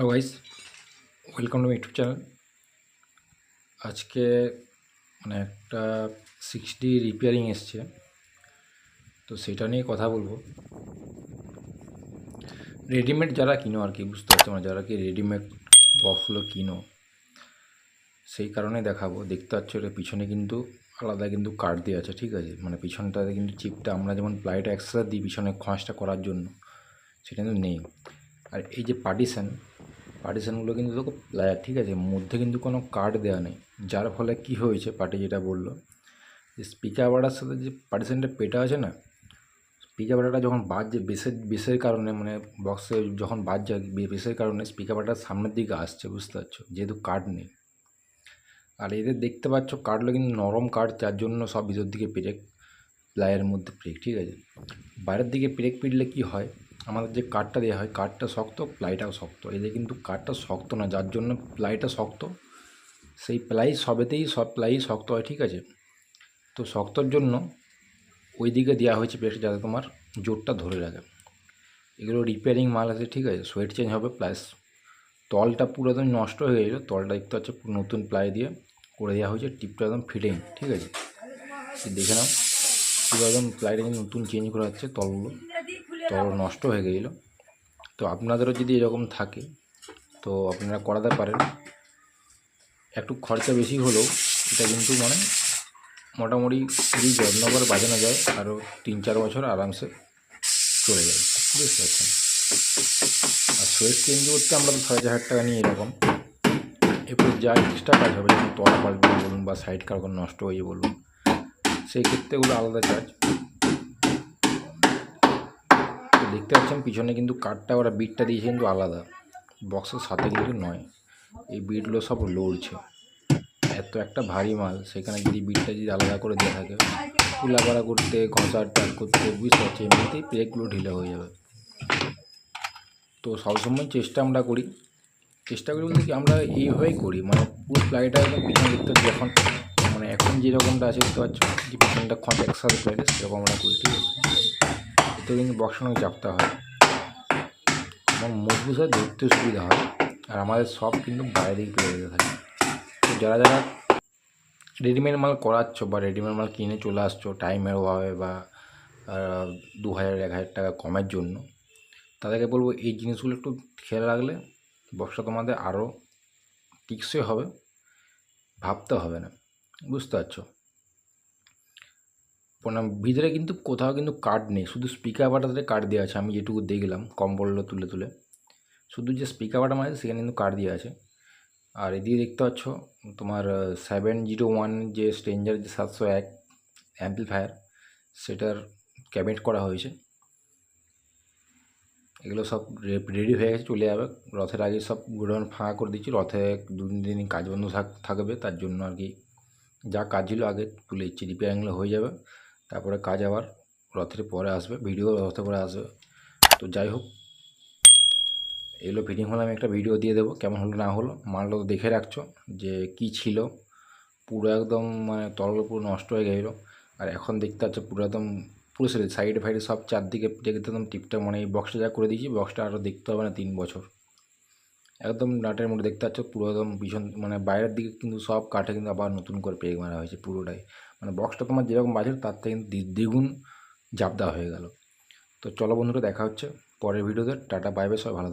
Guys, welcome to YouTube channel. আজকে মানে একটা সিক্সটি রিপেয়ারিং এসছে, তো সেটা নিয়ে কথা বলব। রেডিমেড যারা কিনো আর কি, বুঝতে পারছ? মানে যারা কি রেডিমেড বক্সগুলো কিনো, সেই কারণে দেখাবো। দেখতে পাচ্ছ এটা পিছনে কিন্তু আলাদা কিন্তু কাঠ দিয়ে আছে, ঠিক আছে? মানে পিছনটাতে কিন্তু চিপটা আমরা যেমন প্লাইটা এক্সট্রা দিই পিছনে খোঁজটা করার জন্য, সেটা কিন্তু নেই। আর এই যে পার্টিশান পার্টিশানগুলো কিন্তু প্লায়ার ঠিক আছে, মধ্যে কিন্তু কোনো কার্ড দেওয়া নেই। যার ফলে কি হয়েছে, পার্টি যেটা বলল, যে স্পিকার বাড়ার সাথে যে পার্টিশানটা পেটা আছে না স্পিকার বাটাটা যখন বাজছে বেসের বেসের কারণে মানে বক্সে যখন বাজছে বেসের কারণে স্পিকার বাটার সামনের দিকে আসছে, বুঝতে পারছ? যেহেতু কার্ড নেই। আর এদের দেখতে পাচ্ছ কার্ডগুলো কিন্তু নরম কার্ড যার জন্য সব ভিতর দিকে পেরেক প্লায়ের মধ্যে পেরেক, ঠিক আছে? বাইরের দিকে পেরেক পিটলে কি হয় আমাদের যে কাঠটা দেওয়া হয় কাঠটা শক্ত প্লাইটাও শক্ত। এদের কিন্তু কাঠটা শক্ত না, যার জন্য প্লাইটা শক্ত, সেই প্লাই সবেতেই সব প্লাই শক্ত হয়, ঠিক আছে? তো শক্তর জন্য ওই দিকে দেওয়া হয়েছে পেরেক যাতে তোমার জোরটা ধরে রাখে। এগুলো রিপেয়ারিং মাল আছে, ঠিক আছে? সোয়েট চেঞ্জ হবে প্লাস তলটা পুরো একদম নষ্ট হয়ে গেছিল, তলটা দেখতে হচ্ছে নতুন প্লাই দিয়ে করে দেওয়া হয়েছে, টিপটা একদম ফিটিং ঠিক আছে? দেখে নাও, পুরো একদম প্লাইটা নতুন চেঞ্জ করা হচ্ছে তলগুলো। তল নষ্ট হয়ে গেছিল। তো আপনাদেরও যদি এরকম থাকে, তো আপনারা করাতে পারেন। একটু খরচা বেশি হলেও এটা কিন্তু মানে মোটামুটি যদি যত্ন করে বাজানো যায়, আরও তিন চার বছর আরামসে চলে যায়। বুঝতে পারছেন? আর সোয়েট চেঞ্জ করতে আমরা তো ছয় হাজার টাকা নিয়ে এরকম। এরপর যা এক্সট্রা কাজ হবে, যেমন তলা পাল্টানো বলুন বা সাইড কার্বন নষ্ট হয়ে বলুন, সেই ক্ষেত্রে ওগুলো আলাদা চার্জ তো দেখতে পাচ্ছেন পিছনে কিন্তু কাঠটা, ওরা বিটটা দিয়েছে কিন্তু আলাদা। বক্সের সাথে কিন্তু নয়। এই বিটগুলো সব লড়ছে। এত একটা ভারী মাল, সেখানে যদি বিটটা যদি আলাদা করে দেওয়া থাকে। তুলাপাড়া করতে, ঘষার টার করতে, বুঝতে পারছি এমনিতেই ব্রেকগুলো ঢিলে হয়ে যাবে। তো সবসময় চেষ্টা আমরা করি। চেষ্টা করি বলতে কি, আমরা এইভাবেই করি। মানে পুরো প্লাইটা একদম পিছনে দেখতে যখন মানে এখন যেরকমটা আছে দেখতে পাচ্ছ যে পিছনটা খঁচ একসাথে প্লাইটে সেরকম আমরা করি, ঠিক আছে? কিন্তু বক্সের অনেক চাপতে হয়। এবং মজবুত হয় ধরতে সুবিধা হয়। আর আমাদের সব কিন্তু বাইরে দিকে পেয়ে যেতে থাকে। তো যারা যারা রেডিমেড মাল করাচ্ছ বা রেডিমেড মাল কিনে চলে আসছো টাইমের অভাবে বা দু হাজার এক হাজার টাকা কমের জন্য, তাদেরকে বলব এই জিনিসগুলো একটু খেয়াল রাখলে বক্সটা তোমাদের আরও টিকসই হবে। ভাবতে হবে না। বুঝতে পারছ? ভিতরে কিন্তু কোথাও কিন্তু কার্ড নেই। শুধু স্পিকার বাটাতে কার্ড দেওয়া আছে। আমি যেটুকু দেখলাম কম্বলগুলো তুলে তুলে। শুধু যে স্পিকার বাটাম আছে সেখানে কিন্তু কার্ড দেওয়া আছে। আর এদিকে দেখতে পাচ্ছ, তোমার সেভেন জিরো ওয়ান যে স্ট্রেঞ্জার যে সাতশো এক অ্যাম্পলিফায়ার সেটার ক্যাবিনেট করা হয়েছে। এগুলো সব রেডি হয়ে গেছে, চলে যাবে। রথের আগে সব গোডাউন ফাঁকা করে দিচ্ছি রথে দু, তিন দিন কাজ বন্ধ থাক, থাকবে, তার জন্য আর কি। যা কাজ ছিল আগে তুলে দিচ্ছি। রিপেয়ারিংগুলো হয়ে যাবে। তারপরে কাজ আবার রথের পরে আসবে ভিডিও রথের পরে আসবে। তো যাই হোক এগুলো ফিটিং হলে, আমি একটা ভিডিও দিয়ে দেবো, কেমন হলো না হলো। মালটা তো দেখে রাখছো যে কি ছিল। পুরো একদম মানে তলগুলো পুরো নষ্ট হয়ে গেছিল। আর এখন দেখতে পাচ্ছ পুরো একদম পুরো সেরে সাইডে ফাইডে সব চারদিকে দেখতে একদম টিপটা মানে এই বক্সটা যা করে দিয়েছি বক্সটা আরও দেখতে হবে না তিন বছর। একদম নাটের মধ্যে দেখতে পাচ্ছ পুরো একদম পিছন মানে বাইরের দিকে কিন্তু সব কাঠে কিন্তু আবার নতুন করে পেগ মারা হয়েছে পুরোটাই। মানে বক্সটা তোমার যেরকম বাজে তার থেকে কিন্তু দ্বি- দ্বিগুণ জাপদা হয়ে গেল তো চলো বন্ধুরা, দেখা হচ্ছে পরের ভিডিওতে টাটা বাইবে সবাই ভালো।